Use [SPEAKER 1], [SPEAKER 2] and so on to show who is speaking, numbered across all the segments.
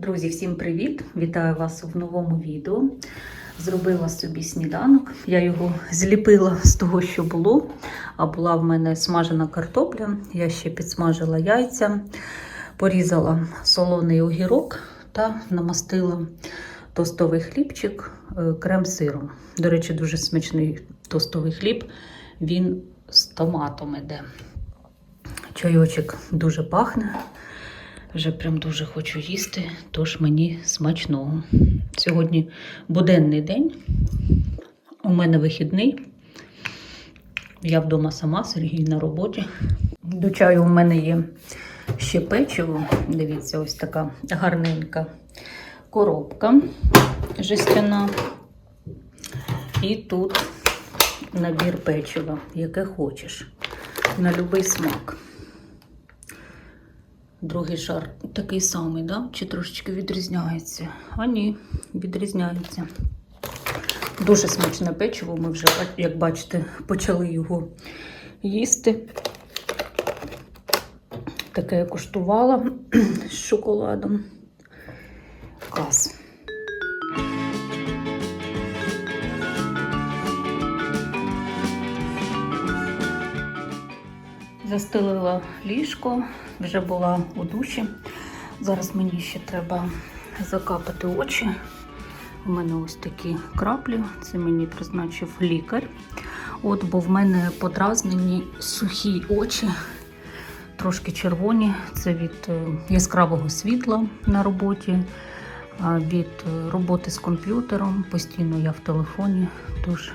[SPEAKER 1] Друзі, всім привіт! Вітаю вас в новому відео. Зробила собі сніданок. Я його зліпила з того, що було. А була в мене смажена картопля. Я ще підсмажила яйця, порізала солоний огірок та намастила тостовий хлібчик е, крем-сиром. До речі, дуже смачний тостовий хліб. Він з томатом іде. Чайочок дуже пахне. Вже прям дуже хочу їсти, тож мені смачного. Сьогодні буденний день. У мене вихідний. Я вдома сама, Сергій на роботі. До чаю у мене є ще печиво. Дивіться, ось така гарненька коробка жестяна. І тут набір печива, яке хочеш. На будь-який смак. Другий шар такий самий, да? чи трошечки відрізняється? А ні, відрізняється. Дуже смачне печиво. Ми вже, як бачите, почали його їсти. Таке я куштувала з шоколадом. Клас. Застелила ліжко, вже була у душі. Зараз мені ще треба закапати очі. У мене ось такі краплі, це мені призначив лікар. От, бо в мене подразнені сухі очі, трошки червоні. Це від е, яскравого світла на роботі, від е, роботи з комп'ютером. Постійно я в телефоні. Тож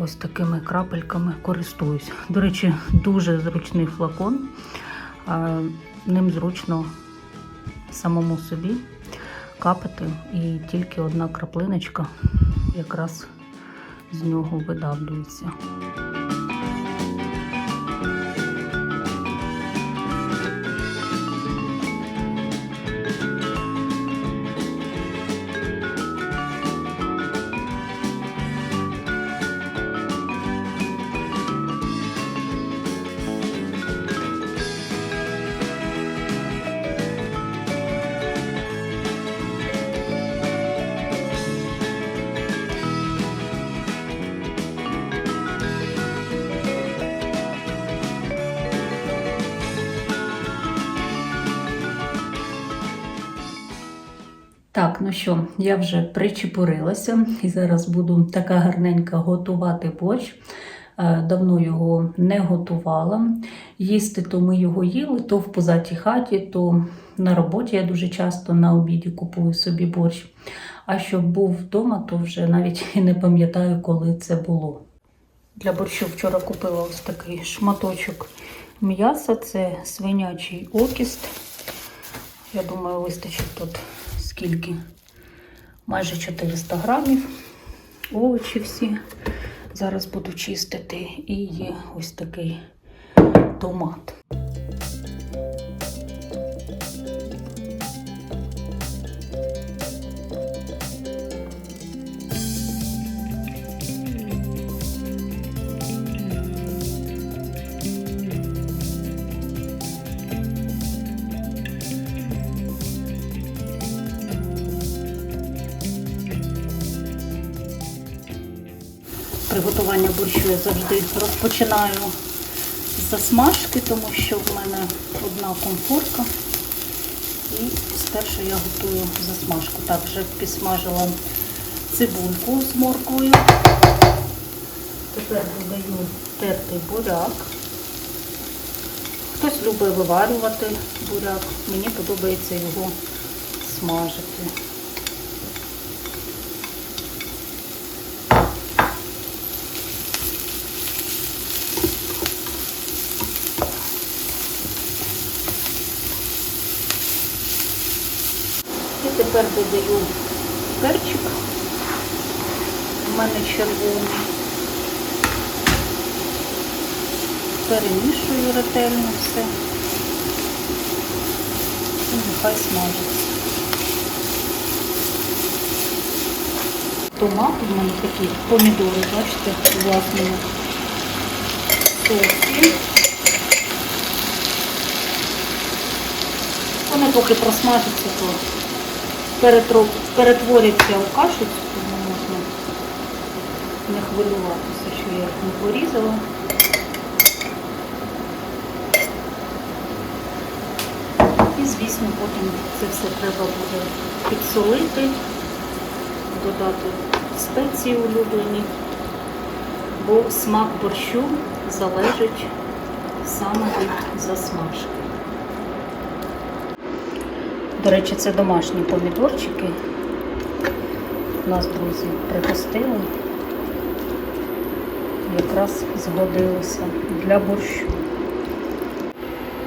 [SPEAKER 1] ось такими крапельками користуюсь. До речі, дуже зручний флакон. Ним зручно самому собі капати, і тільки одна краплиночка якраз з нього видавлюється. Так, ну що, я вже причепурилася і зараз буду така гарненька готувати борщ. Е, Давно його не готувала. Їсти то ми його їли, то в позатій хаті, то на роботі я дуже часто на обіді купую собі борщ. А щоб був вдома, то вже навіть і не пам'ятаю, коли це було. Для борщу вчора купила ось такий шматочок м'яса, це свинячий окіст. Я думаю, вистачить тут скільки? Майже 400 грамів. Овочі всі. Зараз буду чистити. І є ось такий томат. Борщу я завжди розпочинаю з засмажки, тому що в мене одна комфорка. І спершу я готую засмажку. Так, вже підсмажила цибульку з морквою. Тепер додаю тертий буряк. Хтось любить виварювати буряк. Мені подобається його смажити. І тепер додаю перчик. У мене червоний. Перемішую ретельно все. І нехай смажиться. Томат у мене такі помідори, бачите, соусі. Вони поки просмажаться, то перетворяться у кашицю, тому можна не хвилюватися, що я їх не порізала. І, звісно, потім це все треба буде підсолити, додати спеції улюблені, бо смак борщу залежить саме від засмажки. До речі, це домашні помідорчики. Нас, друзі, пригостили. Якраз згодилися для борщу.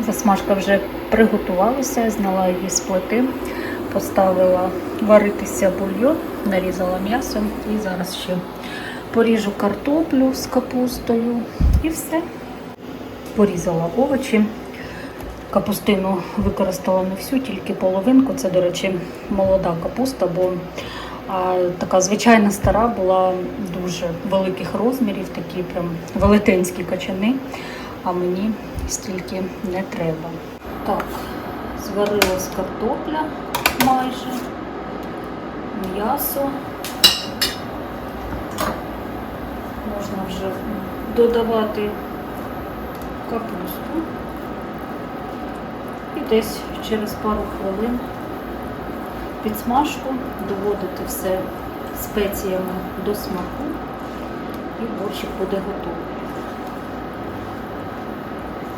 [SPEAKER 1] Засмажка вже приготувалася, зняла її з плити, поставила варитися бульйон, нарізала м'ясо і зараз ще поріжу картоплю з капустою і все. Порізала овочі. Капустину використала не всю, тільки половинку. Це, до речі, молода капуста, бо а, така звичайна стара була дуже великих розмірів, такі прям велетенські качани, а мені стільки не треба. Так, зварилась картопля майже, м'ясо. Можна вже додавати капусту. Десь через пару хвилин підсмажку доводити все спеціями до смаку і борщик буде готовий.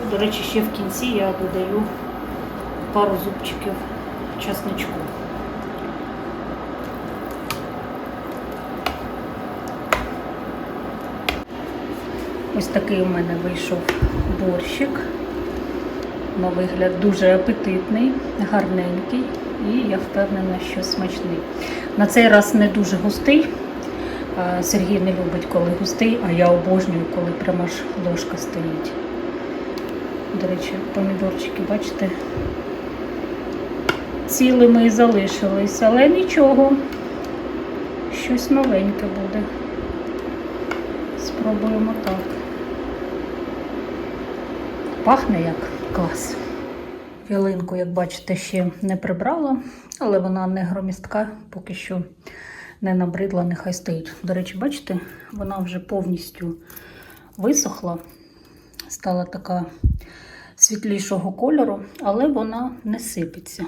[SPEAKER 1] І, до речі, ще в кінці я додаю пару зубчиків часничку. Ось такий у мене вийшов борщик. На вигляд дуже апетитний, гарненький і я впевнена, що смачний. На цей раз не дуже густий. Сергій не любить, коли густий, а я обожнюю, коли прямо аж ложка стоїть. До речі, помідорчики, бачите, цілими і залишились, але нічого, щось новеньке буде. Спробуємо так. Пахне як клас. Ялинку, як бачите, ще не прибрала, але вона не громістка, поки що не набридла, нехай стоїть. До речі, бачите, вона вже повністю висохла, стала така світлішого кольору, але вона не сипеться.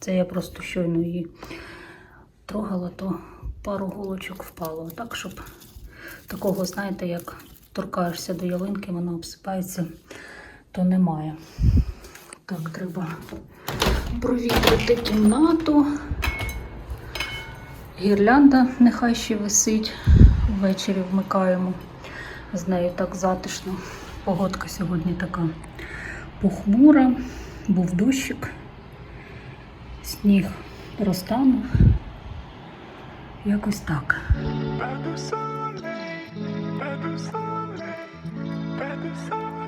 [SPEAKER 1] Це я просто щойно її трогала, то пару голочок впало. Так, щоб такого, знаєте, як торкаєшся до ялинки, вона обсипається, то немає. Так, треба провітрити кімнату. Гірлянда нехай ще висить. Ввечері вмикаємо. З нею так затишно. Погодка сьогодні така похмура, був дощик, сніг розтанув. Якось так.
[SPEAKER 2] Pas de soleil, pas de soleil,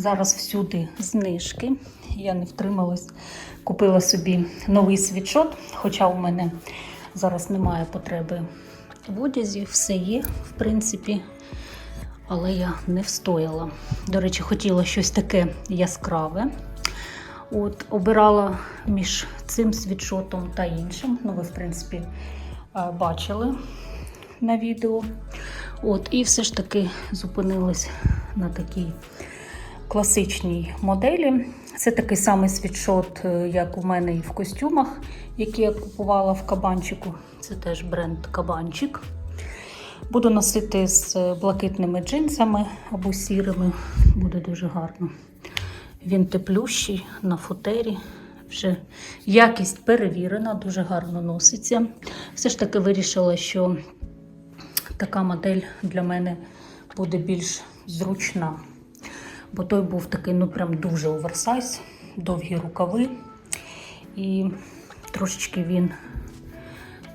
[SPEAKER 1] Зараз всюди знижки. Я не втрималась, купила собі новий світшот, хоча у мене зараз немає потреби в одязі, все є, в принципі, але я не встояла. До речі, хотіла щось таке яскраве. От, обирала між цим світшотом та іншим. Ну, ви, в принципі, е, бачили на відео. От, і все ж таки зупинилась на такій класичній моделі. Це такий самий світшот, е, як у мене і в костюмах, які я купувала в кабанчику. Це теж бренд Кабанчик. Буду носити з блакитними джинсами або сірими, буде дуже гарно. Він теплющий на футері. Вже якість перевірена, дуже гарно носиться. Все ж таки вирішила, що така модель для мене буде більш зручна. Бо той був такий, ну прям дуже оверсайз, довгі рукави. І трошечки він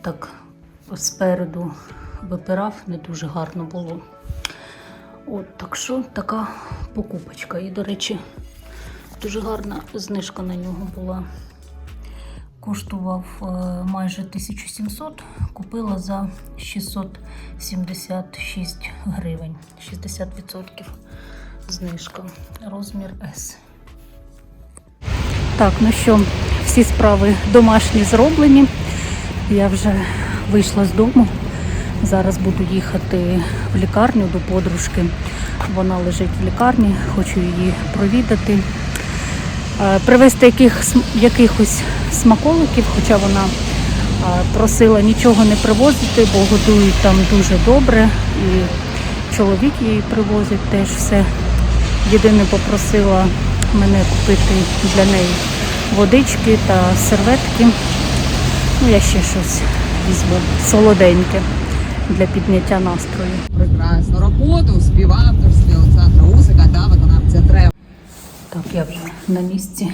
[SPEAKER 1] так спереду випирав, не дуже гарно було. От, так що така покупочка. І, до речі, дуже гарна знижка на нього була. Коштував е, майже 1700, купила за 676 гривень, 60% знижка, розмір S. Так, ну що, всі справи домашні зроблені. Я вже вийшла з дому. Зараз буду їхати в лікарню до подружки. Вона лежить в лікарні, хочу її провідати. Е, Привезти яких, якихось смаколиків, хоча вона е, просила нічого не привозити, бо готують там дуже добре. І чоловік їй привозить теж все. Єдине попросила мене купити для неї водички та серветки. Ну, я ще щось візьму солоденьке для підняття настрою.
[SPEAKER 3] Прекрасну роботу співавторстві Олександра Усика та виконавця Трева.
[SPEAKER 1] Так, я вже на місці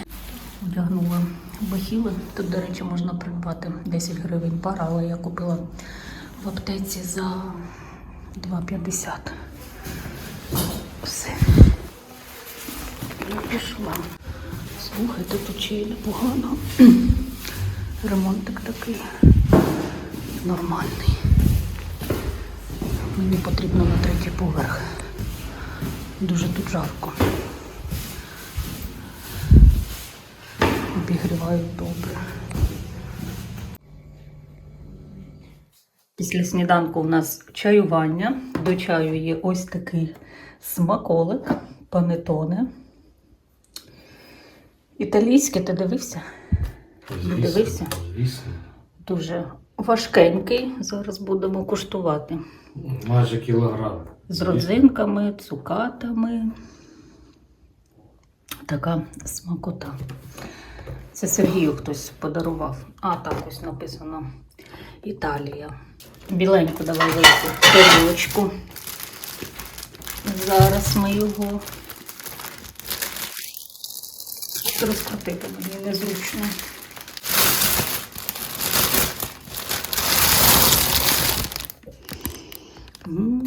[SPEAKER 1] одягнула бахіли. Тут, до речі, можна придбати 10 гривень пара, але я купила в аптеці за 2,50. Все. Я пішла. Слухайте, тут ще й непогано. Ремонтик такий нормальний. Мені потрібно на третій поверх. Дуже тут жарко. Обігрівають добре. Після сніданку у нас чаювання. До чаю є ось такий смаколик, панетоне. Італійське, ти дивився? Не дивився?
[SPEAKER 4] Звісно.
[SPEAKER 1] Дуже важкенький. Зараз будемо куштувати.
[SPEAKER 4] Майже кілограм.
[SPEAKER 1] З родзинками, цукатами. Така смакота. Це Сергію хтось подарував. А, так ось написано Італія. Біленьку давай вийти тарілочку. Зараз ми його розкрутити мені незручно. М,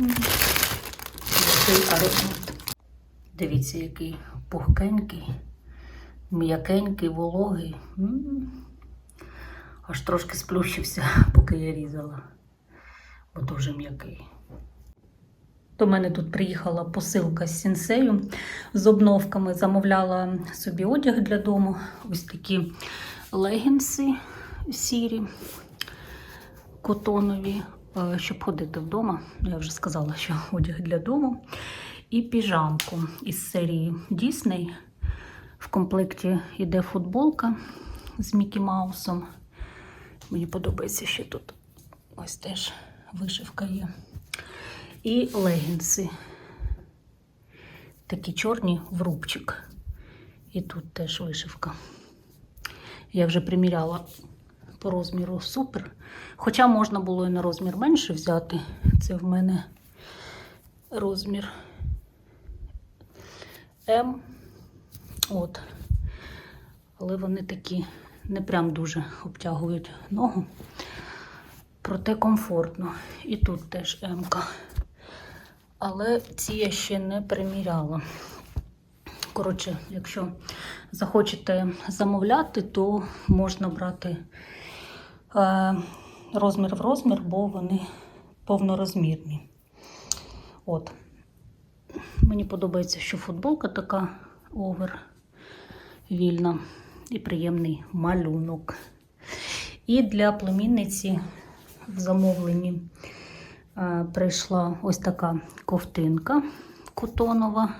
[SPEAKER 1] Який аромат. Дивіться, який пухкенький, м'якенький, вологий. М. Аж трошки сплющився, поки я різала, бо дуже м'який. До мене тут приїхала посилка з сінсею з обновками. Замовляла собі одяг для дому. Ось такі легінси сірі, котонові, е, щоб ходити вдома. Я вже сказала, що одяг для дому. І піжамку із серії Disney. В комплекті йде футболка з Мікі Маусом. Мені подобається, що тут ось теж вишивка є. І легінси. Такі чорні в рубчик. І тут теж вишивка. Я вже приміряла по розміру супер. Хоча можна було і на розмір менше взяти. Це в мене розмір М. От. Але вони такі не прям дуже обтягують ногу. Проте комфортно. І тут теж М. Але ці я ще не приміряла. Коротше, якщо захочете замовляти, то можна брати е, розмір в розмір, бо вони повнорозмірні. От. Мені подобається, що футболка така овер вільна і приємний малюнок. І для племінниці в замовленні прийшла ось така ковтинка котонова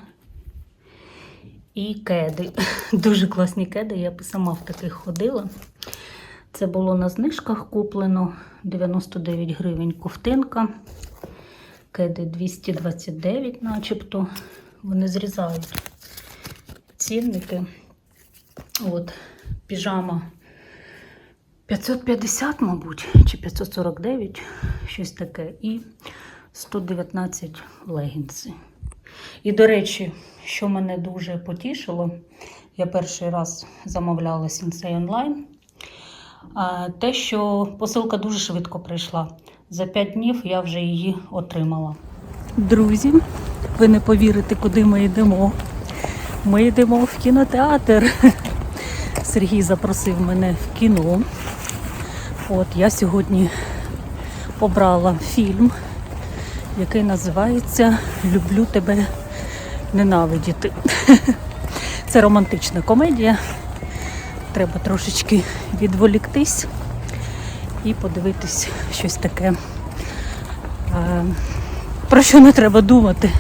[SPEAKER 1] і кеди. Дуже класні кеди. Я б сама в таких ходила. Це було на знижках куплено 99 гривень ковтинка. Кеди 229, начебто. Вони зрізають цінники. От, піжама 550, мабуть, чи 549, щось таке, і 119 легінси. І, до речі, що мене дуже потішило, я перший раз замовляла Сінсей онлайн. Те, що посилка дуже швидко прийшла. За 5 днів я вже її отримала. Друзі, ви не повірите, куди ми йдемо. Ми йдемо в кінотеатр. Сергій запросив мене в кіно. От я сьогодні обрала фільм, який називається Люблю тебе ненавидіти. Це романтична комедія. Треба трошечки відволіктись і подивитись щось таке, е, про що не треба думати.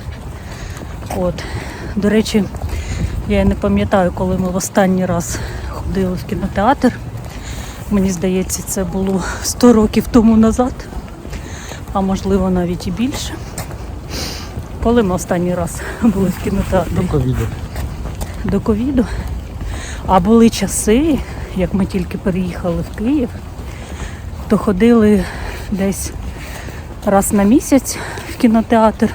[SPEAKER 1] От. До речі, я не пам'ятаю, коли ми в останній раз ходили в кінотеатр. Мені здається, це було 100 років тому назад, а можливо навіть і більше. Коли ми останній раз були в кінотеатрі?
[SPEAKER 4] До ковіду.
[SPEAKER 1] До ковіду. А були часи, як ми тільки переїхали в Київ, то ходили десь раз на місяць в кінотеатр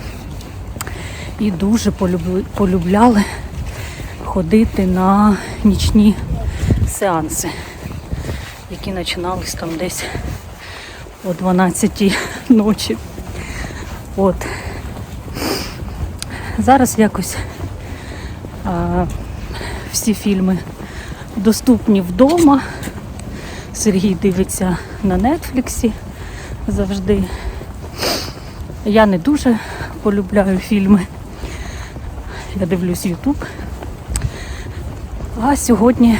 [SPEAKER 1] і дуже полюбляли ходити на нічні сеанси, які починались там десь о 12 ночі. От. Зараз якось а, всі фільми доступні вдома. Сергій дивиться на Нетфліксі завжди. Я не дуже полюбляю фільми. Я дивлюсь Ютуб. А сьогодні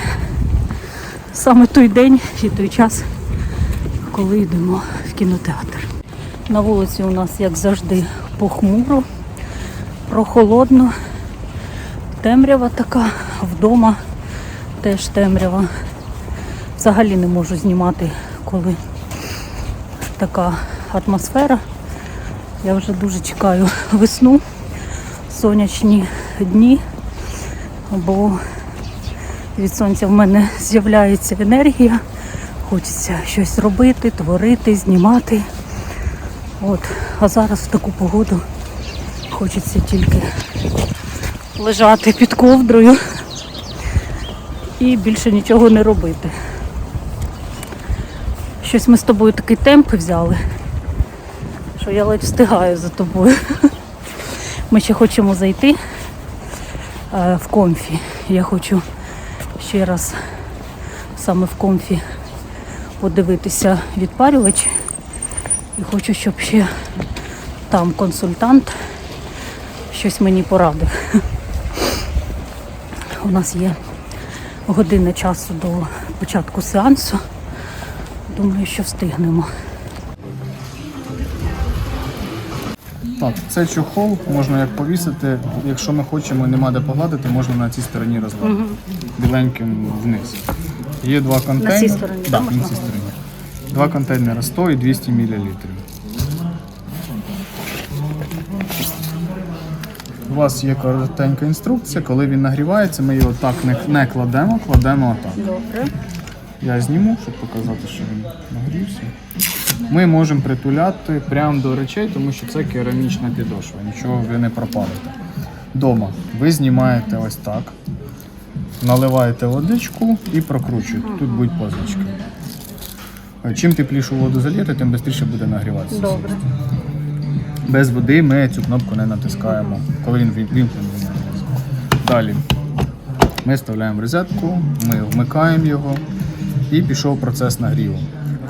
[SPEAKER 1] саме той день і той час, коли йдемо в кінотеатр. На вулиці у нас, як завжди, похмуро, прохолодно, темрява така, вдома теж темрява. Взагалі не можу знімати, коли така атмосфера. Я вже дуже чекаю весну, сонячні дні, бо від сонця в мене з'являється енергія. Хочеться щось робити, творити, знімати. От. А зараз в таку погоду хочеться тільки лежати під ковдрою і більше нічого не робити. Щось ми з тобою такий темп взяли, що я ледь встигаю за тобою. Ми ще хочемо зайти е, в комфі. Я хочу ще раз саме в комфі подивитися відпарювач. І хочу, щоб ще там консультант щось мені порадив. У нас є година часу до початку сеансу. Думаю, що встигнемо.
[SPEAKER 5] Так, це чохол можна як повісити. Якщо ми хочемо, нема де погладити, можна на цій стороні розгладити. Біленьким вниз. Є два контейнери.
[SPEAKER 1] стороні,
[SPEAKER 5] Так,
[SPEAKER 1] можна
[SPEAKER 5] на цій стороні. Два контейнери 100 і 200 мл. У вас є коротенька інструкція, коли він нагрівається, ми його так не, не кладемо, кладемо отак.
[SPEAKER 1] Добре.
[SPEAKER 5] Я зніму, щоб показати, що він нагрівся. Ми можемо притуляти прямо до речей, тому що це керамічна підошва, нічого ви не пропалите. Дома ви знімаєте ось так, наливаєте водичку і прокручуєте. Тут будуть позначки. Чим теплішу воду зальєте, тим швидше буде нагріватися.
[SPEAKER 1] Добре.
[SPEAKER 5] Без води ми цю кнопку не натискаємо, коли він вім- вімкнений. Далі ми вставляємо розетку, ми вмикаємо його і пішов процес нагріву.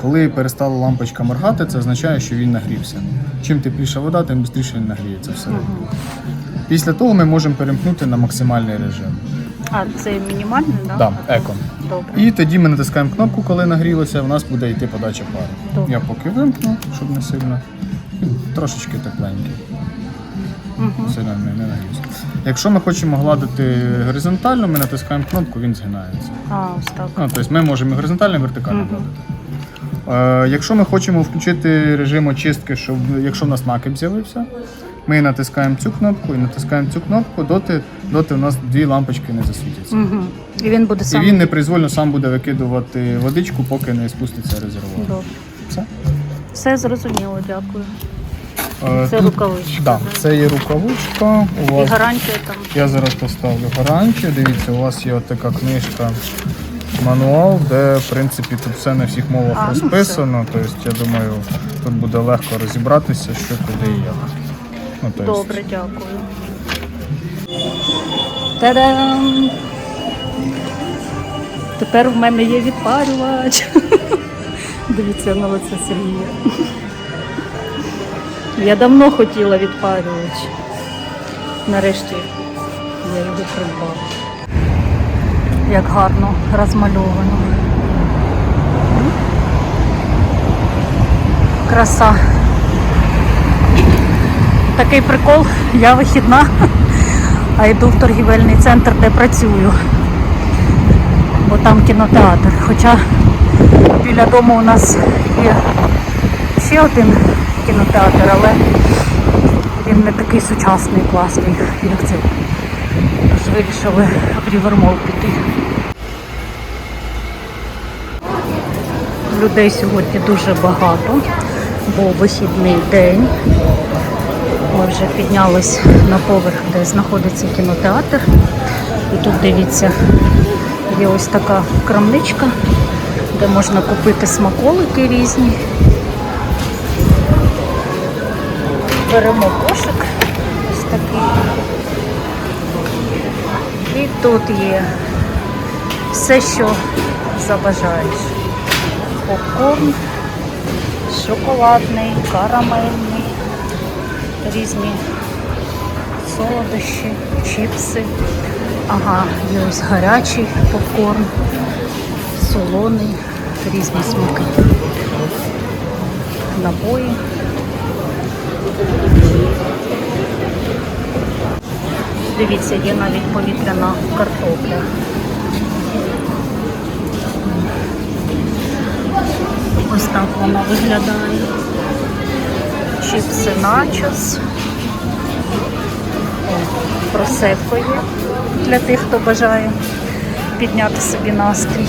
[SPEAKER 5] Коли перестала лампочка моргати, це означає, що він нагрівся. Чим тепліша вода, тим швидше він нагріється всередині. Після того ми можемо перемкнути на максимальний режим.
[SPEAKER 1] А це мінімальний, так?
[SPEAKER 5] Да, еко.
[SPEAKER 1] Добре.
[SPEAKER 5] І тоді ми натискаємо кнопку, коли нагрілося, в нас буде йти подача пари.
[SPEAKER 1] Добре.
[SPEAKER 5] Я поки вимкну, щоб не сильно. Трошечки тепленький. Сильно не, не нагрівся. Якщо ми хочемо гладити горизонтально, ми натискаємо кнопку, він згинається.
[SPEAKER 1] А, ось так.
[SPEAKER 5] Ну, тобто ми можемо і горизонтально, і вертикально гладити. Е, якщо ми хочемо включити режим очистки, щоб якщо в нас накип з'явився, Ми натискаємо цю кнопку і натискаємо цю кнопку, доти, доти у нас дві лампочки не засвітяться.
[SPEAKER 1] Угу. І він буде
[SPEAKER 5] І
[SPEAKER 1] сам.
[SPEAKER 5] він непроизвольно сам буде викидувати водичку, поки не спуститься резервуар.
[SPEAKER 1] Добре.
[SPEAKER 5] Все.
[SPEAKER 1] Все зрозуміло, дякую.
[SPEAKER 5] Е,
[SPEAKER 1] Це
[SPEAKER 5] тут-
[SPEAKER 1] рукавичка.
[SPEAKER 5] Да, це є рукавичка. У
[SPEAKER 1] І
[SPEAKER 5] вас
[SPEAKER 1] гарантія там.
[SPEAKER 5] Я зараз поставлю гарантію. Дивіться, у вас є така книжка, мануал, де в принципі тут все на всіх мовах
[SPEAKER 1] А, ну,
[SPEAKER 5] розписано. Тобто, я думаю, тут буде легко розібратися, що куди і як. Ну, тобто,
[SPEAKER 1] Добре, дякую. Та-дам! Тепер в мене є відпарювач. Дивіться на лице Сергія. Я давно хотіла відпарювач. Нарешті я його придбала. Як гарно розмальовано. Краса. Такий прикол, я вихідна, а йду в торгівельний центр, де працюю. Бо там кінотеатр. Хоча біля дому у нас є ще один кінотеатр, але він не такий сучасний, класний, як. Тож вирішили в Рівермол піти. Людей сьогодні дуже багато, бо вихідний день. Ми вже піднялись на поверх, де знаходиться кінотеатр. І тут дивіться, є ось така крамничка, де можна купити смаколики різні. Беремо кошик ось такий. І тут є все, що забажаєш. Попкорн, шоколадний, карамельний різні солодощі, чіпси. Ага, є ось гарячий попкорн, солоний, різні смаки. Напої. Дивіться, є навіть повітряна картопля. Так вона виглядає чіпси начос. Просекко є для тих, хто бажає підняти собі настрій.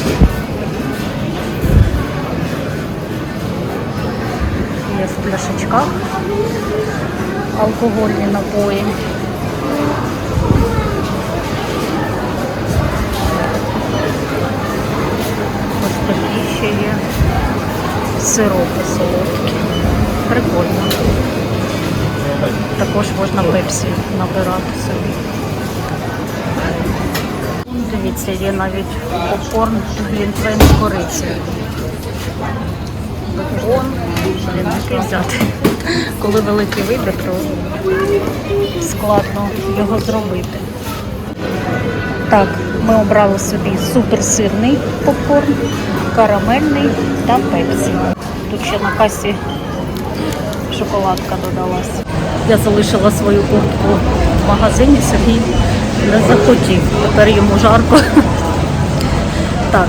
[SPEAKER 1] Є в пляшечках алкогольні напої. Ось такі ще є сиропи солодкі. Прикольно. Також можна пепсі набирати собі. Дивіться, є навіть попкорн глінтвейн з корицею. Блін, який взяти. Коли великий вибір, то складно його зробити. Так, ми обрали собі суперсирний попкорн, карамельний та пепсі. Тут ще на касі шоколадка додалась. Я залишила свою куртку в магазині, Сергій не захотів. Тепер йому жарко. Так,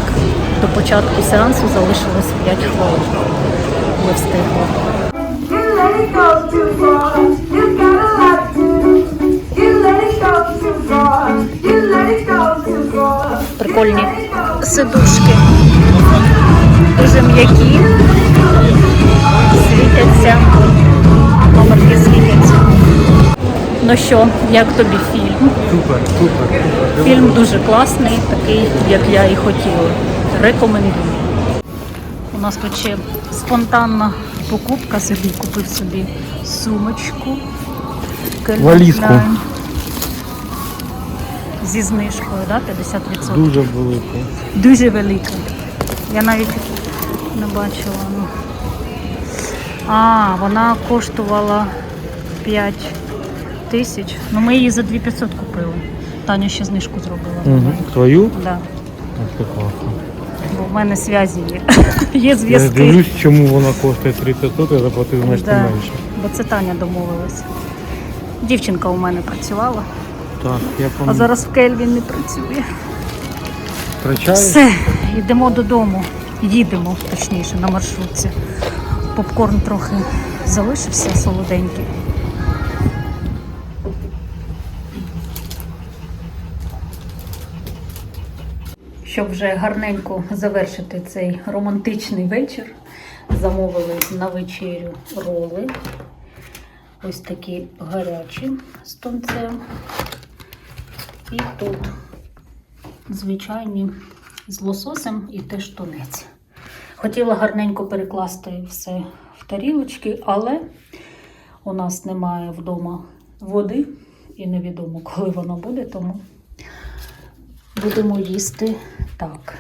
[SPEAKER 1] до початку сеансу залишилось 5 хвилин.
[SPEAKER 6] Too far.
[SPEAKER 1] Прикольні сидушки. Дуже м'які. Світяться. Номерки світяться. Ну що, як тобі фільм?
[SPEAKER 4] Супер, супер.
[SPEAKER 1] Фільм дуже класний, такий, як я і хотіла. Рекомендую. У нас тут ще спонтанна покупка. Собі купив собі сумочку.
[SPEAKER 4] Валізку.
[SPEAKER 1] Зі знижкою, да, 50%.
[SPEAKER 4] Дуже велике.
[SPEAKER 1] Дуже велика. Я навіть не бачила. Ну. А, вона коштувала 5 тисяч. Ну ми її за 2500 купили. Таня ще знижку зробила.
[SPEAKER 4] Угу. Твою?
[SPEAKER 1] Да.
[SPEAKER 4] Ось.
[SPEAKER 1] Бо в мене зв'язі є. є
[SPEAKER 4] Я
[SPEAKER 1] зв'язки.
[SPEAKER 4] дивлюсь, чому вона коштує 3500, я заплатив значно
[SPEAKER 1] Да.
[SPEAKER 4] менше.
[SPEAKER 1] Бо це Таня домовилась. Дівчинка у мене працювала,
[SPEAKER 4] Так, я
[SPEAKER 1] а
[SPEAKER 4] пам'ятаю.
[SPEAKER 1] зараз в Кельвін не працює.
[SPEAKER 4] Втрачаю?
[SPEAKER 1] Все, йдемо додому, їдемо точніше на маршрутці. Попкорн трохи залишився солоденький. Щоб вже гарненько завершити цей романтичний вечір, замовили на вечерю роли. Ось такі гарячі з тонцем. І тут звичайні з лососем і теж тунець. Хотіла гарненько перекласти все в тарілочки, але у нас немає вдома води і невідомо, коли воно буде, тому будемо їсти так.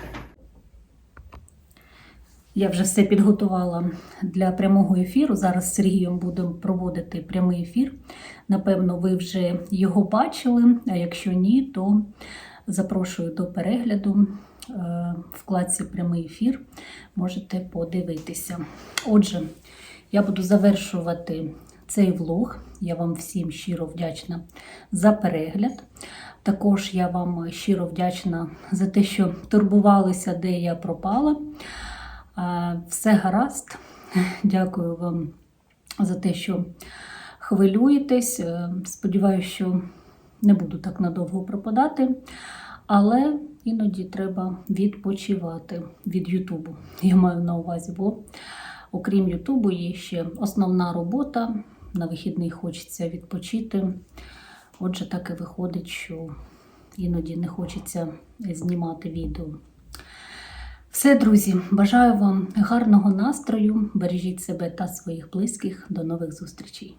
[SPEAKER 1] Я вже все підготувала для прямого ефіру. Зараз з Сергієм будемо проводити прямий ефір. Напевно, ви вже його бачили. А якщо ні, то запрошую до перегляду вкладці прямий ефір. Можете подивитися. Отже, я буду завершувати цей влог. Я вам всім щиро вдячна за перегляд. Також я вам щиро вдячна за те, що турбувалися, де я пропала. Все гаразд. Дякую вам за те, що хвилюєтесь. Е, Сподіваюся, що не буду так надовго пропадати. Але іноді треба відпочивати від Ютубу. Я маю на увазі, бо окрім Ютубу є ще основна робота. На вихідних хочеться відпочити. Отже, так і виходить, що іноді не хочеться знімати відео. Все, друзі, бажаю вам гарного настрою. Бережіть себе та своїх близьких. До нових зустрічей.